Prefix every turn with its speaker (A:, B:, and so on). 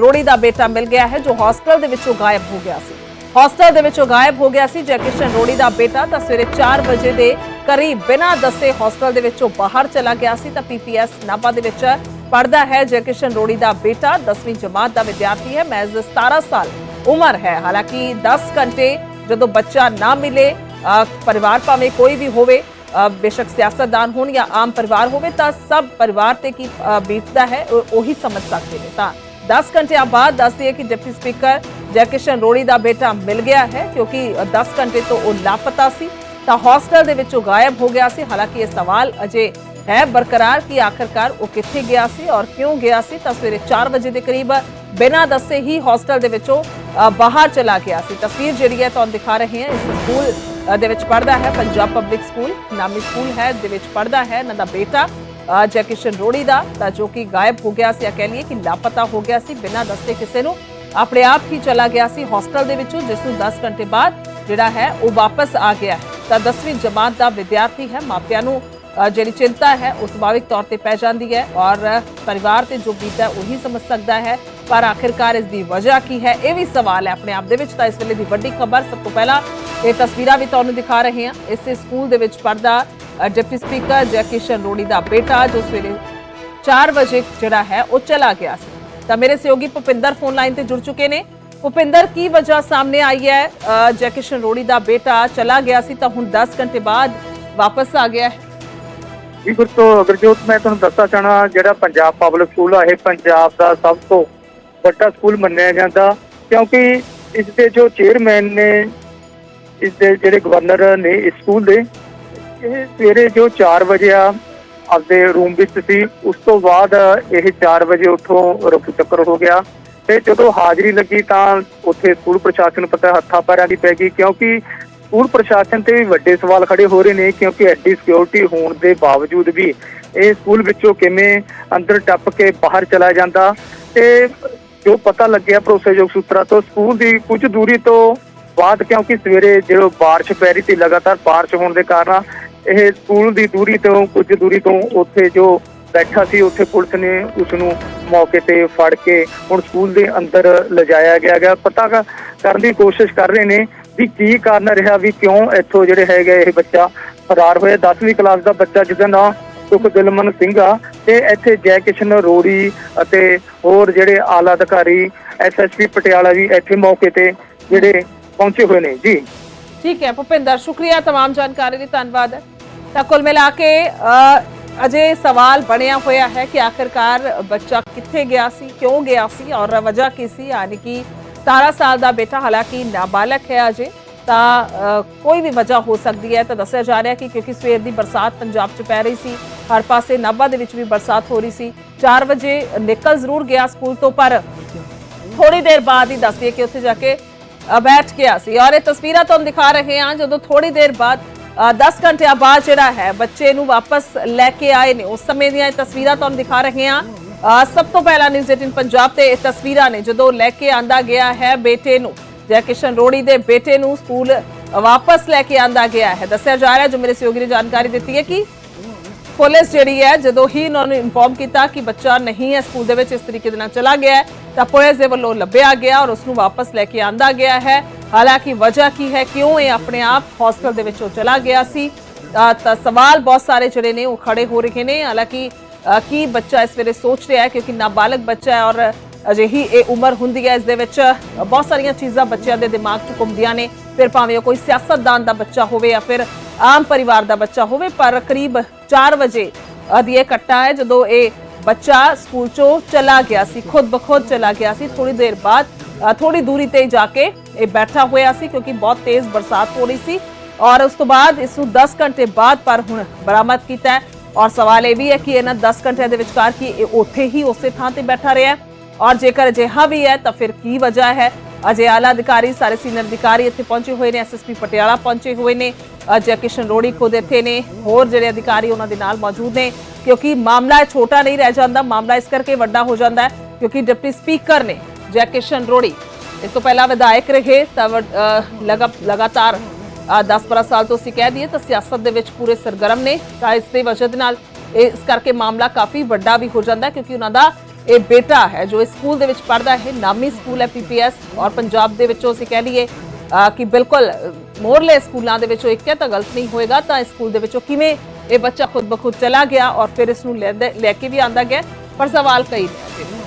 A: ਰੋੜੀ ਦਾ ਬੇਟਾ ਮਿਲ ਗਿਆ ਹੈ ਜੋ ਹੌਸਟਲ ਦੇ ਵਿੱਚੋਂ ਗਾਇਬ ਹੋ ਗਿਆ ਸੀ। ਹੌਸਟਲ ਦੇ ਵਿੱਚੋਂ ਗਾਇਬ ਹੋ ਗਿਆ ਸੀ ਜੈ ਰੋੜੀ ਦਾ ਬੇਟਾ ਤਾਂ ਸਵੇਰੇ 4 ਵਜੇ ਦੇ ਕਰੀਬ ਬਿਨਾਂ ਦੱਸੇ ਹੌਸਟਲ ਦੇ ਵਿੱਚੋਂ ਬਾਹਰ ਚਲਾ ਗਿਆ ਸੀ ਤਾਂ ਪੀਪੀਐਸ ਨਾਭਾ ਦੇ ਵਿੱਚ ਪੜਦਾ ਹੈ ਜੈ ਰੋੜੀ ਦਾ ਬੇਟਾ। 10ਵੀਂ ਜਮਾਤ ਦਾ ਵਿਦਿਆਰਥੀ ਹੈ ਮਹਿਜ਼ 17 ਸਾਲ ਉਮਰ ਹੈ। ਹਾਲਾਂਕਿ 10 ਘੰਟੇ ਜਦੋਂ ਬੱਚਾ ਨਾ ਮਿਲੇ ਪਰਿਵਾਰ ਭਾਵੇਂ ਕੋਈ ਵੀ ਹੋਵੇ ਬੇਸ਼ੱਕ ਸਿਆਸਤਦਾਨ ਹੋਣ ਜਾਂ ਆਮ ਪਰਿਵਾਰ ਹੋਵੇ ਤਾਂ ਸਭ ਪਰਿਵਾਰ ਤੇ ਕੀ ਬੀਤਦਾ ਹੈ ਉਹੀ ਸਮਝ ਸਕਦੇ ਨੇ। ਤਾਂ 10 ਘੰਟਿਆਂ ਬਾਅਦ ਦੱਸਦੀ ਹੈ ਕਿ ਡਿਪਟੀ ਸਪੀਕਰ ਜੈਕਿਸ਼ਨ ਰੋੜੀ ਦਾ ਬੇਟਾ ਮਿਲ ਗਿਆ ਹੈ, ਕਿਉਂਕਿ 10 ਘੰਟੇ ਤੋਂ ਉਹ ਲਾਪਤਾ ਸੀ। ਤਾਂ ਹੌਸਟਲ ਦੇ ਵਿੱਚੋਂ ਗਾਇਬ ਹੋ ਗਿਆ ਸੀ। ਹਾਲਾਂਕਿ ਇਹ ਸਵਾਲ ਅਜੇ ਹੈ ਬਰਕਰਾਰ ਕਿ ਆਖਰਕਾਰ ਉਹ ਕਿੱਥੇ ਗਿਆ ਸੀ ਔਰ ਕਿਉਂ ਗਿਆ ਸੀ। ਤਾਂ ਸਵੇਰੇ 4 ਵਜੇ ਦੇ ਕਰੀਬ ਬਿਨਾਂ ਦੱਸੇ ਹੀ ਹੌਸਟਲ ਦੇ ਵਿੱਚੋਂ ਬਾਹਰ ਚਲਾ ਗਿਆ ਸੀ। ਤਸਵੀਰ ਜਿਹੜੀ ਹੈ ਤੁਹਾਨੂੰ ਦਿਖਾ ਰਹੇ ਹਾਂ। ਇਸ ਸਕੂਲ ਦੇ ਵਿੱਚ ਪੜਦਾ ਹੈ। ਪੰਜਾਬ ਪਬਲਿਕ ਸਕੂਲ ਨਾਮੀ ਸਕੂਲ ਹੈ। ਦੇ ਵਿੱਚ ਪੜਦਾ ਹੈ। ਇਹਨਾਂ ਦਾ ਬੇਟਾ ਜੈ ਕਿਸ਼ਨ ਰੋੜੀ ਦਾ, ਤਾਂ ਜੋ ਕਿ ਗਾਇਬ ਹੋ ਗਿਆ ਸੀ ਜਾਂ ਕਹਿ ਲਈਏ ਕਿ ਲਾਪਤਾ ਹੋ ਗਿਆ ਸੀ, ਬਿਨਾਂ ਦੱਸੇ ਕਿਸੇ ਨੂੰ। ਆਪਣੇ ਆਪ ਹੀ ਚਲਾ ਗਿਆ ਸੀ ਹੌਸਟਲ ਦੇ ਵਿੱਚੋਂ, ਜਿਸ ਨੂੰ 10 ਘੰਟੇ ਬਾਅਦ ਜਿਹੜਾ ਹੈ, ਉਹ ਵਾਪਸ ਆ ਗਿਆ ਤਾਂ 10ਵੀਂ ਜਮਾਤ ਦਾ ਵਿਦਿਆਰਥੀ ਹੈ, ਮਾਪਿਆਂ ਨੂੰ ਜਿਹੜੀ ਚਿੰਤਾ ਹੈ, ਉਹ ਸੁਭਾਵਿਕ ਤੌਰ ਤੇ ਪੈ ਜਾਂਦੀ ਹੈ ਔਰ ਪਰਿਵਾਰ ਤੇ ਜੋ ਬੀਤਦਾ ਹੈ, ਉਹੀ ਸਮਝ ਸਕਦਾ ਹੈ। ਪਰ ਆਖਿਰਕਾਰ ਇਸ ਦੀ ਵਜ੍ਹਾ ਕੀ ਹੈ, ਇਹ ਵੀ ਸਵਾਲ ਹੈ ਆਪਣੇ ਆਪ ਦੇ ਵਿੱਚ। ਤਾਂ ਇਸ ਵੇਲੇ ਦੀ ਵੱਡੀ ਖਬਰ, ਸਭ ਤੋਂ ਪਹਿਲਾਂ ਇਹ ਤਸਵੀਰਾਂ ਵੀ ਤੁਹਾਨੂੰ ਦਿਖਾ ਰਹੇ ਹਾਂ। ਇਸੇ ਸਕੂਲ ਦੇ ਵਿੱਚ ਪੜਦਾ ਡਿਪਟੀ ਸਪੀਕਰ ਜੈ ਕਿਸ਼ਨ ਰੋੜੀ ਦਾ ਬੇਟਾ ਜੋ ਸਵੇਰੇ 4 ਵਜੇ ਜਿਹੜਾ ਹੈ ਉਹ ਚਲਾ ਗਿਆ ਸੀ ਤਾਂ ਮੇਰੇ ਸਹਿਯੋਗੀ ਭੁਪਿੰਦਰ ਫੋਨ ਲਾਈਨ ਤੇ ਜੁੜ ਚੁੱਕੇ ਨੇ ਭੁਪਿੰਦਰ ਕੀ ਵਜ੍ਹਾ ਸਾਹਮਣੇ ਆਈ ਹੈ ਅ, ਜੈ ਕਿਸ਼ਨ ਰੋੜੀ ਦਾ ਬੇਟਾ ਚਲਾ ਗਿਆ ਸੀ ਤਾਂ ਹੁਣ 10 ਘੰਟੇ ਬਾਅਦ ਵਾਪਸ ਆ ਗਿਆ ਹੈ
B: ਜੀ ਗੁਰਤੋ ਅਗਰਜੋਤ ਮੈਂ ਤੁਹਾਨੂੰ ਦੱਸਣਾ ਚਾਹਣਾ ਜਿਹੜਾ ਪੰਜਾਬ ਪਬਲਿਕ ਸਕੂਲ ਆ ਇਹ ਪੰਜਾਬ ਦਾ ਸਭ ਤੋਂ ਵੱਡਾ ਸਕੂਲ ਮੰਨਿਆ ਜਾਂਦਾ ਕਿਉਂਕਿ ਇਸ ਦੇ ਜੋ ਚੇਅਰਮੈਨ ਨੇ ਇਸ ਦੇ ਜਿਹੜੇ ਗਵਰਨਰ ਨੇ ਇਸ ਸਕੂਲ ਦੇ ਇਹ ਸਵੇਰੇ ਜੋ 4 ਵਜੇ ਆ, ਆਪਦੇ ਰੂਮ ਵਿੱਚ ਸੀ, ਉਸ ਤੋਂ ਬਾਅਦ ਇਹ 4 ਵਜੇ ਉੱਥੋਂ ਰੁਕ ਚੱਕਰ ਹੋ ਗਿਆ। ਤੇ ਜਦੋਂ ਹਾਜ਼ਰੀ ਲੱਗੀ ਤਾਂ ਉੱਥੇ ਸਕੂਲ ਪ੍ਰਸ਼ਾਸਨ ਪਤਾ ਹੱਥਾਂ ਪੈਰਾਂ ਦੀ ਪੈ ਗਈ, ਕਿਉਂਕਿ ਸਕੂਲ ਪ੍ਰਸ਼ਾਸਨ ਤੇ ਵੀ ਵੱਡੇ ਸਵਾਲ ਖੜੇ ਹੋ ਰਹੇ ਨੇ, ਕਿਉਂਕਿ ਐਡੀ ਸਿਕਿਉਰਿਟੀ ਹੋਣ ਦੇ ਬਾਵਜੂਦ ਵੀ ਇਹ ਸਕੂਲ ਵਿੱਚੋਂ ਕਿਵੇਂ ਅੰਦਰ ਟੱਪ ਕੇ ਬਾਹਰ ਚਲਾ ਜਾਂਦਾ। ਤੇ ਜੋ ਪਤਾ ਲੱਗਿਆ ਭਰੋਸੇਯੋਗ ਸੂਤਰਾਂ ਤੋਂ, ਸਕੂਲ ਦੀ ਕੁਝ ਦੂਰੀ ਤੋਂ ਬਾਅਦ, ਕਿਉਂਕਿ ਸਵੇਰੇ ਜਦੋਂ ਬਾਰਿਸ਼ ਪੈ ਰਹੀ ਸੀ, ਲਗਾਤਾਰ ਬਾਰਿਸ਼ ਹੋਣ ਦੇ ਕਾਰਨ ਇਹ ਸਕੂਲ ਦੀ ਦੂਰੀ ਤੋਂ ਕੁਝ ਦੂਰੀ ਤੋਂ ਉੱਥੇ ਜੋ ਬੈਠਾ ਸੀ ਉੱਥੇ ਪੁਲਿਸ ਨੇ ਉਸ ਨੂੰ ਮੌਕੇ ਤੇ ਫੜ ਕੇ ਹੁਣ ਸਕੂਲ ਦੇ ਅੰਦਰ ਲਿਜਾਇਆ ਗਿਆ ਗਿਆ ਪਤਾ ਕ- ਕਰਨ ਦੀ ਕੋਸ਼ਿਸ਼ ਕਰ ਰਹੇ ਨੇ ਵੀ ਕੀ ਕਾਰਨ ਰਿਹਾ ਵੀ ਕਿਉਂ ਇੱਥੋਂ ਜਿਹੜੇ ਹੈਗੇ ਇਹ ਬੱਚਾ ਫਰਾਰ ਹੋਇਆ 10ਵੀਂ ਕਲਾਸ ਦਾ ਬੱਚਾ ਜਿਹਦਾ ਨਾਮ ਸੁਖਦਿਲਮਨ ਸਿੰਘ ਆ ਤੇ ਇੱਥੇ ਜੈ ਕਿਸ਼ਨ ਰੋੜੀ ਅਤੇ ਹੋਰ ਜਿਹੜੇ ਆਲਾ ਅਧਿਕਾਰੀ ਐਸਐਸਪੀ ਪਟਿਆਲਾ ਵੀ ਇੱਥੇ ਮੌਕੇ ਤੇ ਜਿਹੜੇ ਪਹੁੰਚੇ ਹੋਏ ਨੇ ਜੀ
A: ਠੀਕ ਹੈ ਭੁਪਿੰਦਰ ਸ਼ੁਕਰੀਆ तमाम ਜਾਣਕਾਰੀ ਲਈ ਧੰਨਵਾਦ ਤਾਂ ਕੁੱਲ ਮਿਲਾ ਕੇ ਅ, ਅਜੇ ਸਵਾਲ ਬਣਿਆ ਹੋਇਆ ਹੈ ਕਿ ਆਖਿਰਕਾਰ ਬੱਚਾ ਕਿੱਥੇ ਗਿਆ ਸੀ ਕਿਉਂ ਗਿਆ ਸੀ ਔਰ ਵਜ੍ਹਾ ਕੀ ਸੀ? ਯਾਨੀ ਕਿ 17 ਸਾਲ ਦਾ ਬੇਟਾ ਹਾਲਾਂਕਿ ਨਾਬਾਲਗ ਹੈ ਅਜੇ ਤਾਂ ਅ, ਕੋਈ ਵੀ ਵਜ੍ਹਾ ਹੋ ਸਕਦੀ ਹੈ। ਤਾਂ ਦੱਸਿਆ ਜਾ ਰਿਹਾ ਕਿ ਕਿਉਂਕਿ ਸਵੇਰ ਦੀ ਬਰਸਾਤ ਪੰਜਾਬ 'ਚ ਪੈ ਰਹੀ ਸੀ ਹਰ ਪਾਸੇ ਨਾਭਾ ਦੇ ਵਿੱਚ ਵੀ ਬਰਸਾਤ ਹੋ ਰਹੀ ਸੀ। 4 ਵਜੇ ਨਿਕਲ ਜ਼ਰੂਰ ਗਿਆ ਸਕੂਲ ਤੋਂ ਪਰ ਥੋੜੀ ਦੇਰ ਬਾਅਦ ਹੀ ਦੱਸਦੀ ਕਿ ਉੱਥੇ ਜਾ ਕੇ ਅ, ਬੈਠ ਗਿਆ ਸੀ। ਔਰ ਇਹ ਤਸਵੀਰਾਂ ਤੁਹਾਨੂੰ ਦਿਖਾ ਰਹੇ ਹਾਂ ਜਦੋਂ ਥੋੜੀ ਦੇਰ ਬਾਅਦ ਅ, 10 ਘੰਟਿਆਂ ਬਾਅਦ ਜਿਹੜਾ ਹੈ, ਬੱਚੇ ਨੂੰ ਵਾਪਸ ਲੈ ਕੇ ਆਏ ਨੇ। ਉਸ ਸਮੇਂ ਦੀਆਂ ਇਹ ਤਸਵੀਰਾਂ ਤੁਹਾਨੂੰ ਦਿਖਾ ਰਹੇ ਹਾਂ। ਸਭ ਤੋਂ ਪਹਿਲਾਂ ਨਿਊਜ਼ 18 ਪੰਜਾਬ ਤੇ ਇਹ ਤਸਵੀਰਾਂ ਨੇ ਜਦੋਂ ਲੈ ਕੇ ਆਂਦਾ ਗਿਆ ਹੈ ਬੇਟੇ ਨੂੰ। ਜੈ ਕਿਸ਼ਨ ਰੋੜੀ ਦੇ ਬੇਟੇ ਨੂੰ ਸਕੂਲ ਵਾਪਸ ਲੈ ਕੇ ਆਂਦਾ ਗਿਆ ਹੈ। ਦੱਸਿਆ ਜਾ ਰਿਹਾ ਜੋ ਮੇਰੇ ਸਹਿਯੋਗੀ ਨੇ ਜਾਣਕਾਰੀ ਦਿੱਤੀ ਹੈ ਕਿ ਪੁਲਿਸ ਜਿਹੜੀ ਹੈ, ਜਦੋਂ ਹੀ ਉਹਨਾਂ ਨੂੰ ਇਨਫੋਰਮ ਕੀਤਾ ਕਿ ਬੱਚਾ ਨਹੀਂ ਹੈ ਸਕੂਲ ਦੇ ਵਿੱਚ ਇਸ ਤਰੀਕੇ ਦੇ ਨਾਲ ਚਲਾ ਗਿਆ ਤਾਂ ਪੁਲਿਸ ਦੇ ਵੱਲੋਂ ਲੱਭਿਆ ਗਿਆ ਔਰ ਉਸ ਨੂੰ ਵਾਪਸ ਲੈ ਕੇ ਆਂਦਾ ਗਿਆ ਹੈ। ਹਾਲਾਂਕਿ ਵਜ੍ਹਾ ਕੀ ਹੈ? ਕਿਉਂ ਇਹ ਆਪਣੇ ਆਪ ਹੌਸਟਲ ਦੇ ਵਿੱਚੋਂ ਚਲਾ ਗਿਆ ਸੀ? ਤਾਂ ਸਵਾਲ ਬਹੁਤ ਸਾਰੇ ਜਿਹੜੇ ਨੇ ਉਹ ਖੜੇ ਹੋ ਰਹੇ ਨੇ। ਹਾਲਾਂਕਿ ਕੀ ਬੱਚਾ ਇਸ ਵੇਲੇ ਸੋਚ ਰਿਹਾ ਹੈ? ਕਿਉਂਕਿ ਨਾਬਾਲਗ ਬੱਚਾ ਹੈ ਔਰ ਅਜਿਹੀ ਇਹ ਉਮਰ ਹੁੰਦੀ ਹੈ ਇਸ ਦੇ ਵਿੱਚ। ਬਹੁਤ ਸਾਰੀਆਂ ਚੀਜ਼ਾਂ ਬੱਚਿਆਂ ਦੇ ਦਿਮਾਗ 'ਚ ਘੁੰਮਦੀਆਂ ਨੇ। ਫਿਰ ਭਾਵੇਂ ਉਹ ਕੋਈ ਸਿਆਸਤਦਾਨ ਦਾ ਬੱਚਾ ਹੋਵੇ ਜਾਂ ਫਿਰ ਆਮ ਪਰਿਵਾਰ ਦਾ ਬੱਚਾ ਹੋਵੇ ਪਰ ਕਰੀਬ 4 ਵਜੇ ਦੀ ਇਹ ਘਟਨਾ ਹੈ ਜਦੋਂ ਇਹ ਬੱਚਾ ਸਕੂਲ 'ਚੋਂ ਚਲਾ ਗਿਆ ਸੀ। ਖੁਦ ਬਖੁਦ ਚਲਾ ਗਿਆ ਸੀ। ਥੋੜੀ ਦੇਰ ਬਾਅਦ ਅ, ਥੋੜੀ ਦੂਰੀ ਤੇ ਜਾ ਕੇ ਇਹ ਬੈਠਾ ਹੋਇਆ ਸੀ ਕਿਉਂਕਿ ਬਹੁਤ ਤੇਜ਼ ਬਰਸਾਤ ਹੋ ਰਹੀ ਸੀ ਔਰ ਉਸ ਤੋਂ ਬਾਅਦ ਇਸ ਨੂੰ 10 ਘੰਟੇ ਬਾਅਦ ਪਰ ਹੁਣ ਬਰਾਮਦ ਕੀਤਾ ਹੈ। ਔਰ ਸਵਾਲ ਇਹ ਵੀ ਹੈ ਕਿ ਇਹਨਾਂ 10 ਘੰਟਿਆਂ ਦੇ ਵਿਚਕਾਰ ਕੀ ਇਹ ਉੱਥੇ ਹੀ ਉਸੇ ਥਾਂ ਤੇ ਬੈਠਾ ਰਿਹਾ ਔਰ ਜੇਕਰ ਅਜਿਹਾ ਵੀ ਹੈ ਤਾਂ ਫਿਰ ਕੀ ਵਜ੍ਹਾ ਹੈ? ਅਜੇ ਆਲਾ ਅਧਿਕਾਰੀ, ਸਾਰੇ ਸੀਨੀਅਰ ਅਧਿਕਾਰੀ ਇੱਥੇ ਪਹੁੰਚੇ ਹੋਏ ਨੇ ਐਸਐਸਪੀ ਪਟਿਆਲਾ ਪਹੁੰਚੇ ਹੋਏ ਨੇ, ਅਜੇ ਕਿਸ਼ਨ ਰੋੜੀ ਖੁਦ ਇੱਥੇ ਨੇ, ਹੋਰ ਜਿਹੜੇ ਅਧਿਕਾਰੀ ਉਹਨਾਂ ਦੇ ਨਾਲ ਮੌਜੂਦ ਨੇ, ਕਿਉਂਕਿ ਮਾਮਲਾ ਛੋਟਾ ਨਹੀਂ ਰਹਿ ਜਾਂਦਾ, ਮਾਮਲਾ ਇਸ ਕਰਕੇ ਵੱਡਾ ਹੋ ਜਾਂਦਾ ਹੈ ਕਿਉਂਕਿ ਡਿਪਟੀ ਸਪੀਕਰ ਨੇ ਜੈ ਕਿਸ਼ਨ ਰੋੜੀ ਇਸ ਤੋਂ ਪਹਿਲਾਂ ਵਿਧਾਇਕ ਰਹੇ ਤਾਂ ਲਗਾ- ਲਗਾਤਾਰ 10-12 ਸਾਲ ਤੋਂ ਅਸੀਂ ਕਹਿ ਦਈਏ ਤਾਂ ਸਿਆਸਤ ਦੇ ਵਿੱਚ ਪੂਰੇ ਸਰਗਰਮ ਨੇ ਤਾਂ ਇਸ ਦੀ ਵਜ੍ਹਾ ਦੇ ਨਾਲ ਇਸ ਕਰਕੇ ਮਾਮਲਾ ਕਾਫੀ ਵੱਡਾ ਵੀ ਹੋ ਜਾਂਦਾ ਕਿਉਂਕਿ ਉਹਨਾਂ ਦਾ ਇਹ ਬੇਟਾ ਹੈ ਜੋ ਇਸ ਸਕੂਲ ਦੇ ਵਿੱਚ ਪੜ੍ਹਦਾ ਹੈ ਨਾਮੀ ਸਕੂਲ ਹੈ ਪੀਪੀਐਸ ਔਰ ਪੰਜਾਬ ਦੇ ਵਿੱਚੋਂ ਅਸੀਂ ਕਹਿ ਲਈਏ ਕਿ ਬਿਲਕੁਲ ਅ, ਮੋਹਰਲੇ ਸਕੂਲਾਂ ਦੇ ਵਿੱਚੋਂ ਇੱਕ ਹੈ ਤਾਂ ਗਲਤ ਨਹੀਂ ਹੋਏਗਾ ਤਾਂ ਇਸ ਸਕੂਲ ਦੇ ਵਿੱਚੋਂ ਕਿਵੇਂ ਇਹ ਬੱਚਾ ਖੁਦ ਬਖੁਦ ਚਲਾ ਗਿਆ ਔਰ ਫਿਰ ਇਸ ਨੂੰ ਲੈਂਦੇ- ਲੈ ਕੇ ਵੀ ਆਂਦਾ ਗਿਆ ਪਰ ਸਵਾਲ ਕਈ ਨੇ।